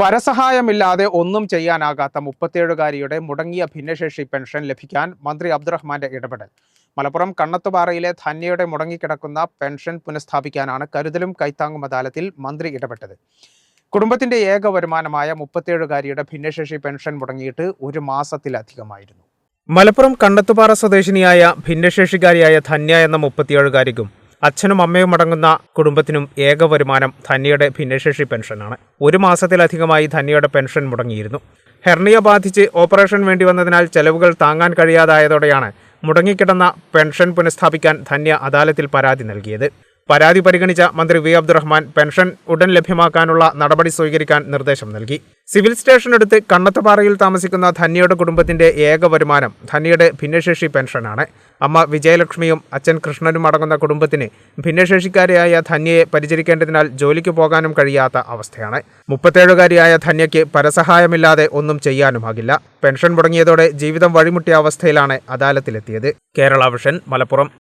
പരസഹായമില്ലാതെ ഒന്നും ചെയ്യാനാകാത്ത മുപ്പത്തിയേഴുകാരിയുടെ മുടങ്ങിയ ഭിന്നശേഷി പെൻഷൻ ലഭിക്കാൻ മന്ത്രി അബ്ദുറഹ്മാന്റെ ഇടപെടൽ. മലപ്പുറം കണ്ണത്തുപാറയിലെ ധന്യയുടെ മുടങ്ങിക്കിടക്കുന്ന പെൻഷൻ പുനഃസ്ഥാപിക്കാനാണ് കരുതലും കൈത്താങ്ങും അദാലത്തിൽ മന്ത്രി ഇടപെട്ടത്. കുടുംബത്തിന്റെ ഏക വരുമാനമായ മുപ്പത്തിയേഴുകാരിയുടെ ഭിന്നശേഷി പെൻഷൻ മുടങ്ങിയിട്ട് ഒരു മാസത്തിലധികമായിരുന്നു. മലപ്പുറം കണ്ണത്തുപാറ സ്വദേശിനിയായ ഭിന്നശേഷിക്കാരിയായ ധന്യ എന്ന മുപ്പത്തിയേഴുകാരിക്കും അച്ഛനും അമ്മയും അടങ്ങുന്ന കുടുംബത്തിനും ഏക വരുമാനം ധന്യയുടെ ഭിന്നശേഷി പെൻഷനാണ്. ഒരു മാസത്തിലധികമായി ധന്യയുടെ പെൻഷൻ മുടങ്ങിയിരുന്നു. ഹെർണിയ ബാധിച്ച് ഓപ്പറേഷൻ വേണ്ടി വന്നതിനാൽ ചെലവുകൾ താങ്ങാൻ കഴിയാതായതോടെയാണ് മുടങ്ങിക്കിടന്ന പെൻഷൻ പുനഃസ്ഥാപിക്കാൻ ധന്യ അദാലത്തിൽ പരാതി നൽകിയത്. പരാതി പരിഗണിച്ച മന്ത്രി വി അബ്ദുറഹ്മാൻ പെൻഷൻ ഉടൻ ലഭ്യമാക്കാനുള്ള നടപടി സ്വീകരിക്കാൻ നിർദ്ദേശം നൽകി. സിവിൽ സ്റ്റേഷനടുത്ത് കണ്ണത്തപാറയിൽ താമസിക്കുന്ന ധന്യയുടെ കുടുംബത്തിന്റെ ഏക വരുമാനം ധന്യയുടെ ഭിന്നശേഷി പെൻഷനാണ്. അമ്മ വിജയലക്ഷ്മിയും അച്ഛൻ കൃഷ്ണനും അടങ്ങുന്ന കുടുംബത്തിന് ഭിന്നശേഷിക്കാരിയായ ധന്യയെ പരിചരിക്കേണ്ടതിനാൽ ജോലിക്ക് പോകാനും കഴിയാത്ത അവസ്ഥയാണ്. മുപ്പത്തേഴുകാരിയായ ധന്യയ്ക്ക് പരസഹായമില്ലാതെ ഒന്നും ചെയ്യാനുമാകില്ല. പെൻഷൻ മുടങ്ങിയതോടെ ജീവിതം വഴിമുട്ടിയ അവസ്ഥയിലാണ് അദാലത്തിലെത്തിയത്. കേരള വിഷൻ മലപ്പുറം.